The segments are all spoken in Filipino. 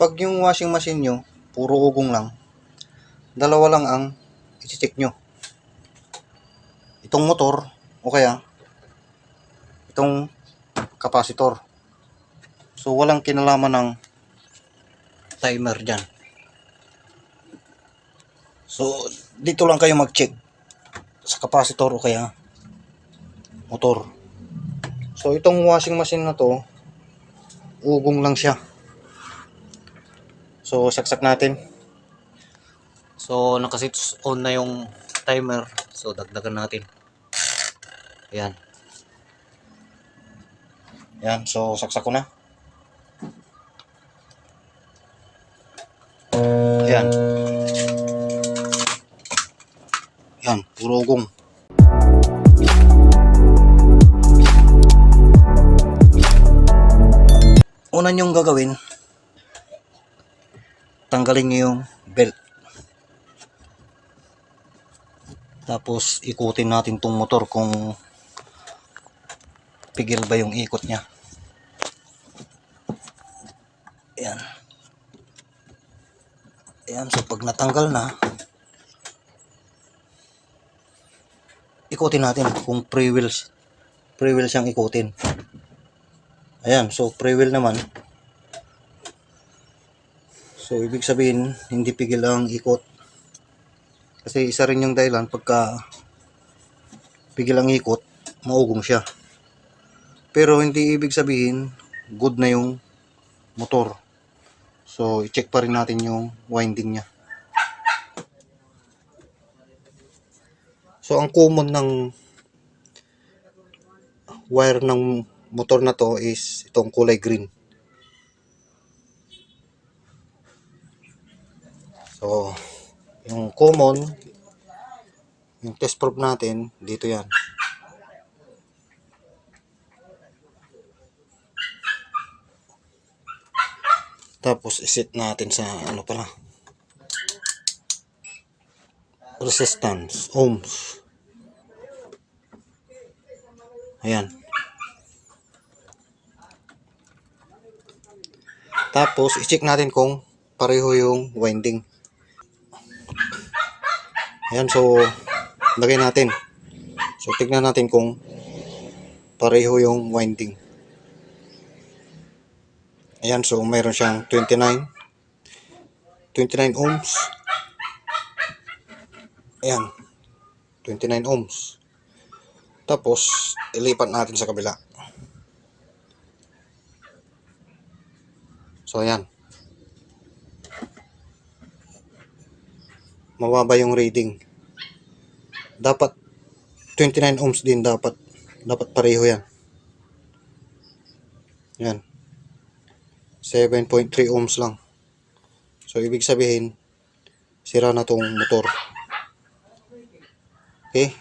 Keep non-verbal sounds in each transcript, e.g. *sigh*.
pag yung washing machine nyo, puro ugong lang, dalawa lang ang i-check nyo. Itong motor, o kaya, itong kapasitor. So, walang kinalaman ng timer dyan. So, dito lang kayo mag-check sa kapasitor o kaya motor. So, itong washing machine na to, ugong lang siya. So, saksak natin. So, nakasit on na yung timer. So, dagdagan natin. Ayan. Ayan. So, saksak ko na. Ayan. Ayan. Puro ugong. Una nyong gagawin, tanggalin nyo yung belt. Tapos ikutin natin tong motor kung pigil ba yung ikot niya. Ayan. Ayan, so pag natanggal na, ikutin natin kung pre-wheel pre-wheel siyang ikutin. Ayan, so pre-wheel naman. So, ibig sabihin, hindi pigil ang ikot. Kasi isa rin yung dahilan pagka pigil ang ikot, maugong siya. Pero hindi ibig sabihin, good na yung motor. So, i-check pa rin natin yung winding niya. So, ang common ng wire ng motor na to is itong kulay green. So, yung common, yung test probe natin, dito yan. Tapos, isit natin sa ano pala. Resistance, ohms. Ayan. Tapos, i-check natin kung pareho yung winding. Ayan, so, lagay natin. So, tignan natin kung pareho yung winding. Ayan, so, mayroon siyang 29. 29 ohms. Ayan. 29 ohms. Tapos, ilipat natin sa kabila. So, ayan. Mababa yung reading. Dapat 29 ohms din dapat. Dapat pareho yan. Yan. 7.3 ohms lang. So, ibig sabihin, sira na tong motor. Okay?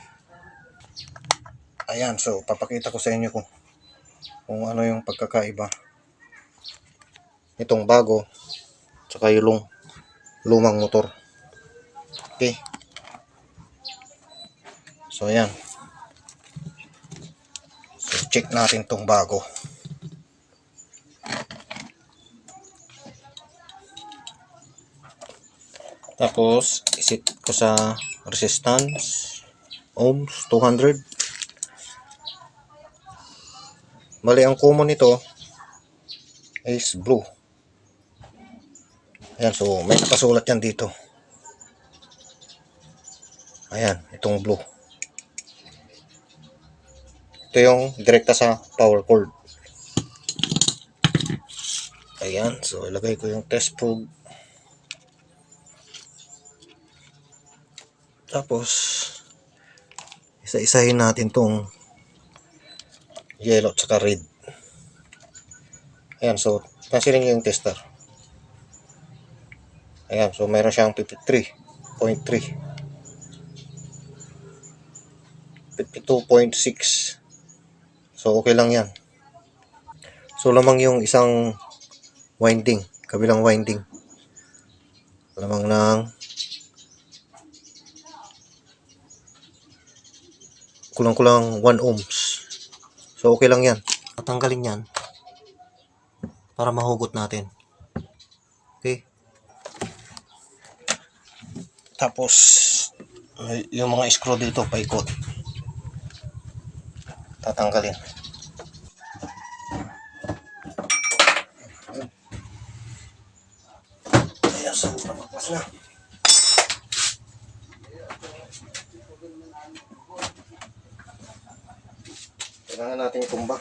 Ayan, so, papakita ko sa inyo kung, kung ano yung pagkakaiba itong bago tsaka yung lum- lumang motor okay so ayan. So check natin tong bago. Tapos isit ko sa resistance. Ohms 200 Bali, ang common nito is blue. Ayan, so may nakasulat yan dito. Ayan, itong blue. Ito yung direkta sa power cord. Ayan, so ilagay ko yung test probe. Tapos, isa-isahin natin tong yellow at saka red. Ayan, so, nyo yung tester. Ayan, so meron siyang 53.3. 52.6. So, okay lang yan. So, lamang yung isang winding, kabilang winding. Lamang ng kulang-kulang 1 ohms. So, okay lang yan. Tatanggalin yan para mahugot natin. Okay. Tapos, yung mga screw dito, paikot. Tatanggalin. Ayan, so, napaklas na. Kailangan natin itumba.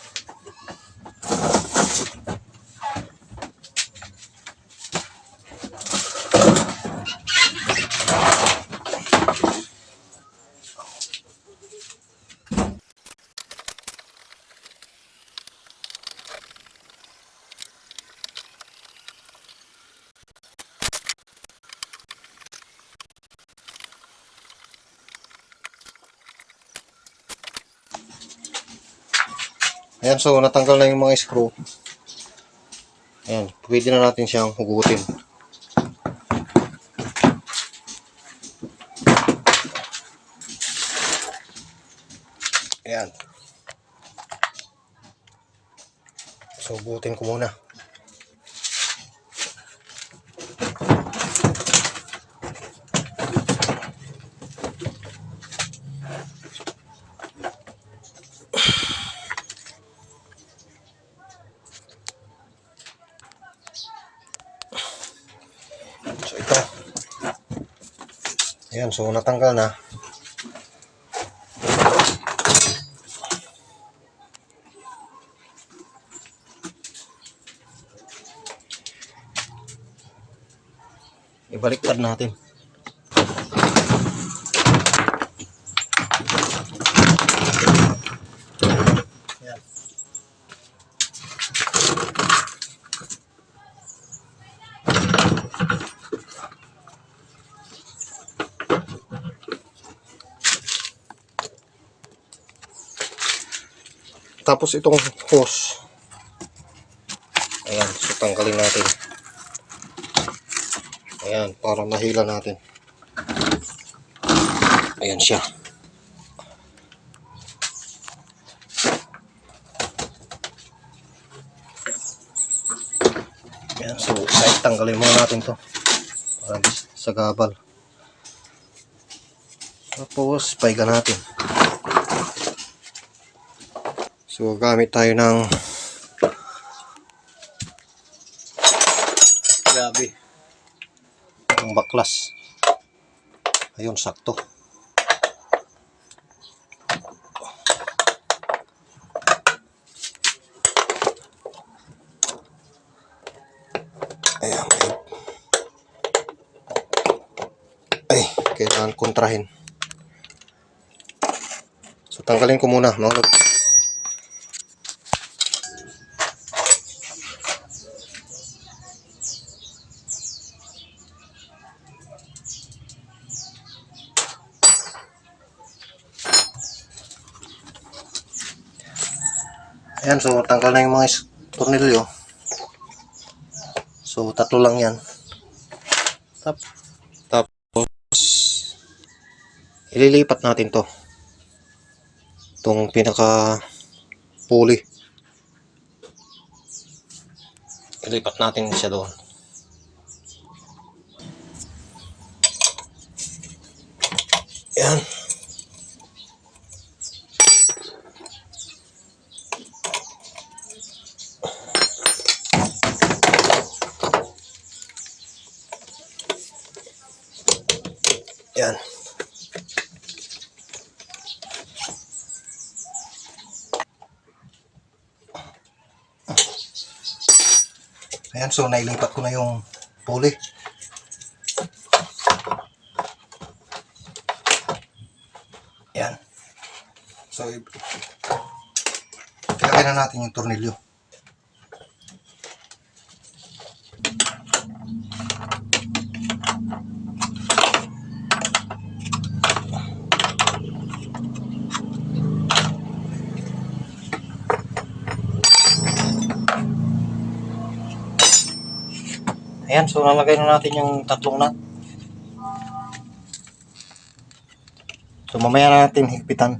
Ayan, so natanggal na yung mga screw. Ayan, pwede na natin siyang hugutin. Ayan. So, hugutin ko muna. So, ito. Ayan, so natanggal na. Ibaliktad natin. Tapos itong hose. Ayan, so tanggalin natin. Ayan, para mahila natin. Ayan siya. Ayan, so side tanggalin muna natin to. Para sa gabal. Tapos, paiga natin. So, gamit tayo ng Grabe. Ang baklas. Ayun, sakto. Ayan, ay. Ay, kailangan kontrahin. So, tanggalin ko muna, mga Ayan, so tanggal na yung mga tornilyo. So, tatlo lang yan. Tap, tapos, ililipat natin to. Itong pinaka pulley. Ilipat natin siya doon. Ayan. Ayan, so nailipat ko na yung pulley. Yan. So, ilagay na natin yung tornilyo. Ayan, so nalagay na natin yung tatlong nut. So mamaya na natin higpitan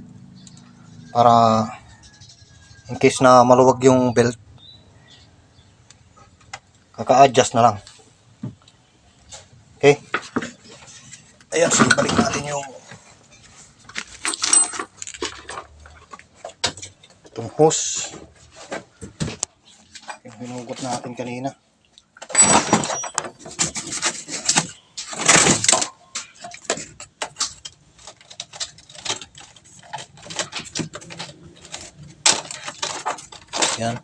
para in case na maluwag yung belt kaka-adjust na lang. Okay? Ayan, so balik natin yung itong hose. Yung hinugot natin kanina. Yan.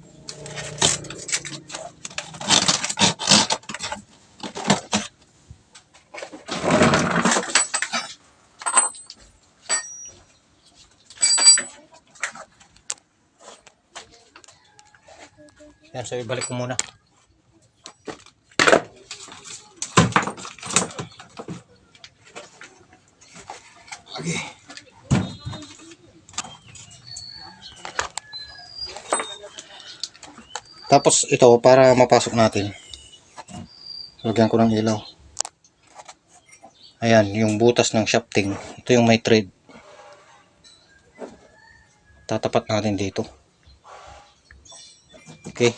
Yan, so ibalik ko muna. Okay. Tapos ito, para mapasok natin. Lagyan ko ng ilaw. Ayan, yung butas ng shafting. Ito yung may thread. Tatapat natin dito. Okay.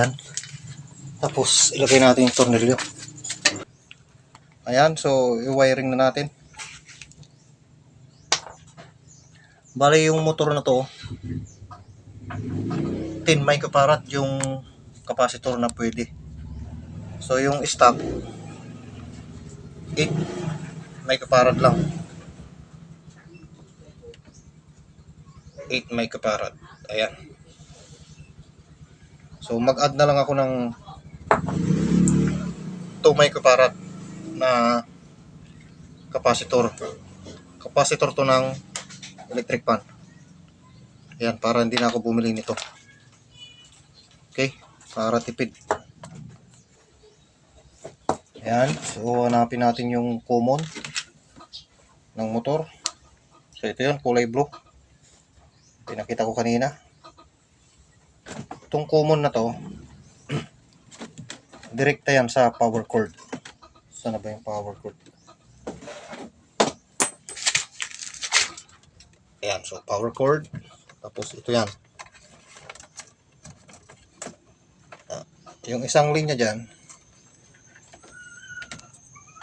Yan. Tapos, ilagay natin yung tornilyo. Ayan, so, i-wiring na natin. Bali, yung motor na to, 10 microfarad yung capacitor na pwede. So, yung stock, 8 microfarad lang. 8 microfarad. Ayan. So mag-add na lang ako ng 2 microfarad na capacitor. Capacitor to ng electric fan. Ayan, para hindi na ako bumili nito. Okay, para tipid. Ayan, so hanapin natin yung common ng motor. So ito yun, kulay blue. Pinakita ko kanina itong common na to *clears throat* direkta yan sa power cord. Saan na ba yung power cord? Ayan so power cord. Tapos ito yan. Ah, yung isang linya dyan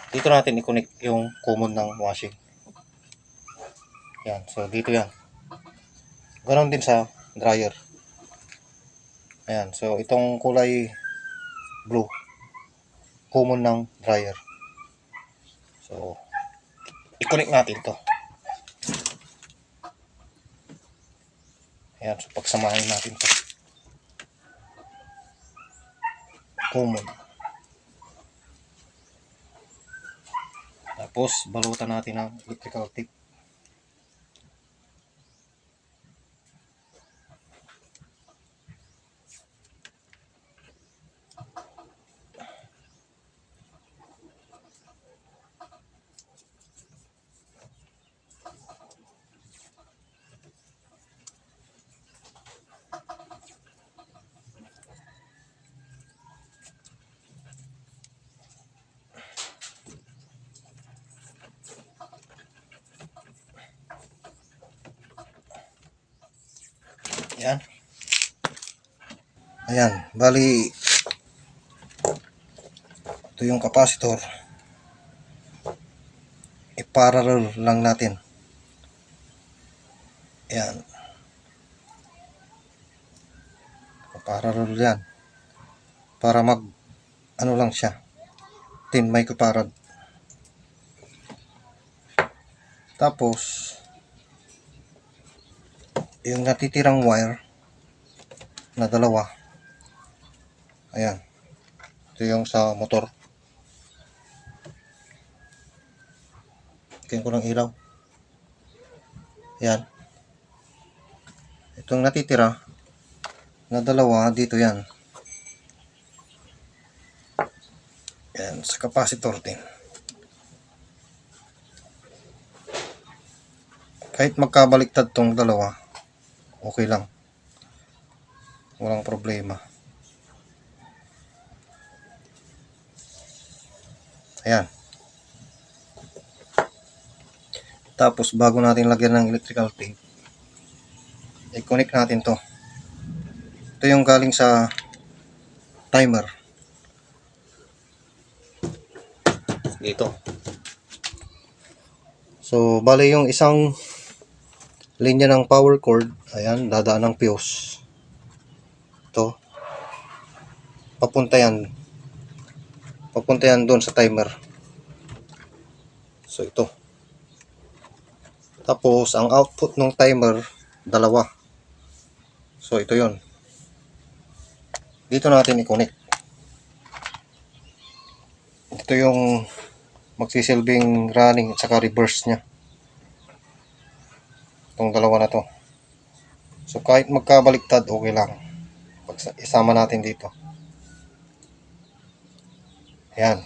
dito natin i-connect yung common ng washing. Yan so dito yan. Ganon din sa dryer Ayan, so itong kulay blue, common ng dryer. So, i-connect natin to. Ayan, so pagsamahin natin to. Common. Tapos, balutan natin ng electrical tape. Ayan. Ayan, bali ito yung capacitor. I-parallel lang natin Yan. Parallel yan. Para mag, ano lang siya. 10 microfarad. Tapos, yung natitirang wire na dalawa. Ayan. Ito yung sa motor. Tingin ko ng ilaw. Ayan. Itong natitira na dalawa dito yan. Yan, sa capacitor din. Kahit magkabaliktad tong dalawa, okay lang. Walang problema. Ayan. Tapos, bago natin lagyan ng electrical tape, i-connect natin to. Ito yung galing sa timer. Dito. So, bale yung isang linya ng power cord, ayan, dadaan ng fuse. Ito. Papunta yan. Papunta yan doon sa timer. So, ito. Tapos, ang output ng timer, dalawa. So, ito yon Dito natin i-connect. Ito yung magsisilbing running at saka reverse niya. Itong dalawa na to. So, kahit magkabaliktad, okay lang. Pag isama natin dito. Ayan.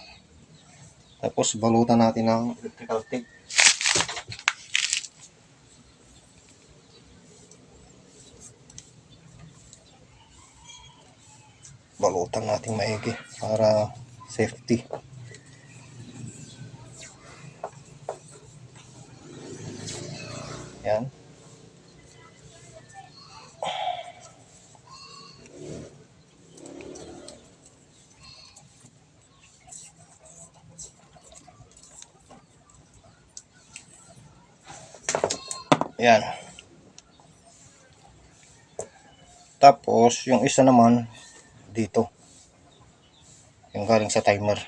Tapos, balutan natin ng electrical tape. balutan natin maigi para safety. Yan. Yan. Tapos, yung isa naman, dito. Yung galing sa timer.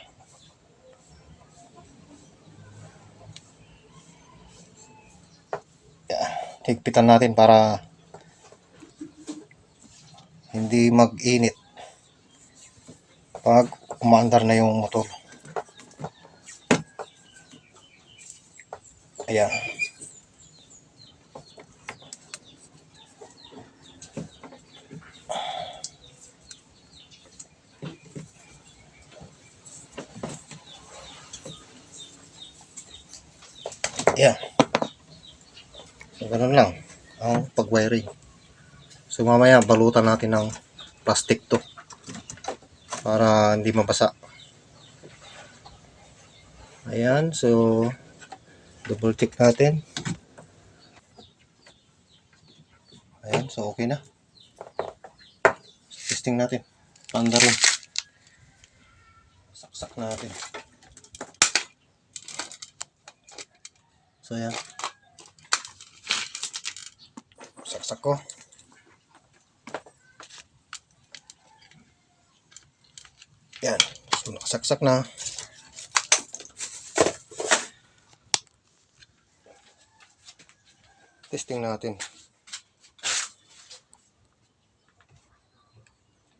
Yeah. Higpitan natin para hindi mag-init pag umaandar na yung motor. Ayan. Ayan. So, ganun lang ang pag-wiring. So, mamaya balutan natin ng plastic to para hindi mabasa. Ayan. So, double check natin. Ayan. So, okay na. Testing natin. Panda rin. Saksak natin. So, ayan. Saksak ko. Yan. So, nakasaksak na. Testing natin.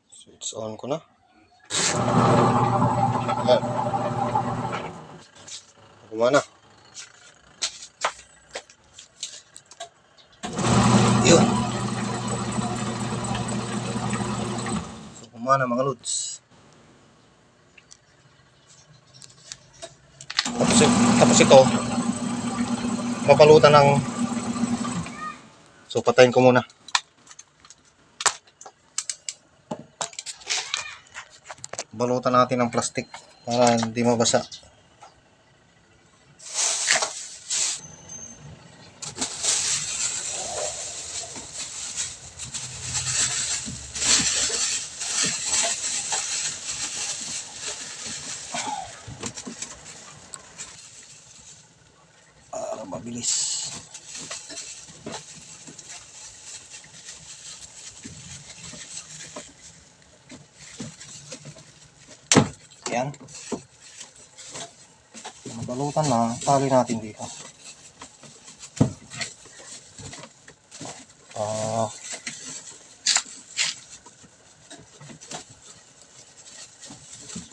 Switch on ko na. Yan. Gumana. Yun. Kumana mga lods. Tapos, tapos ito, mapalutan ng So, patayin ko muna. Balutan natin ng plastic para hindi mabasa. Para mabilis. Balutan na, tali natin dito. Ah.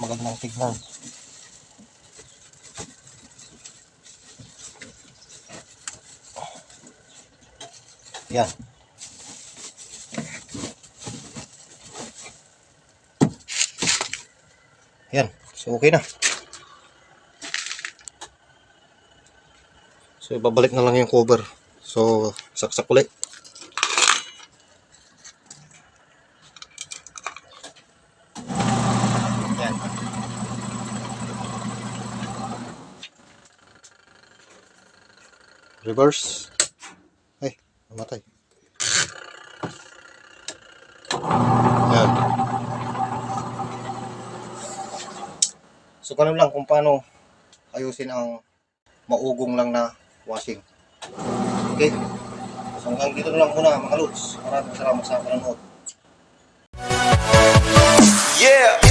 magandang tignan. Yan. Yan. So, okay na. So, ibabalik na lang yung cover. So, saksak ulit. Reverse. Ay, namatay. Yan. So, ganun lang kung paano ayusin ang maugong lang na washing. Okay? So hanggang dito na lang muna mga lods. Maraming salamat sa panonood. Yeah!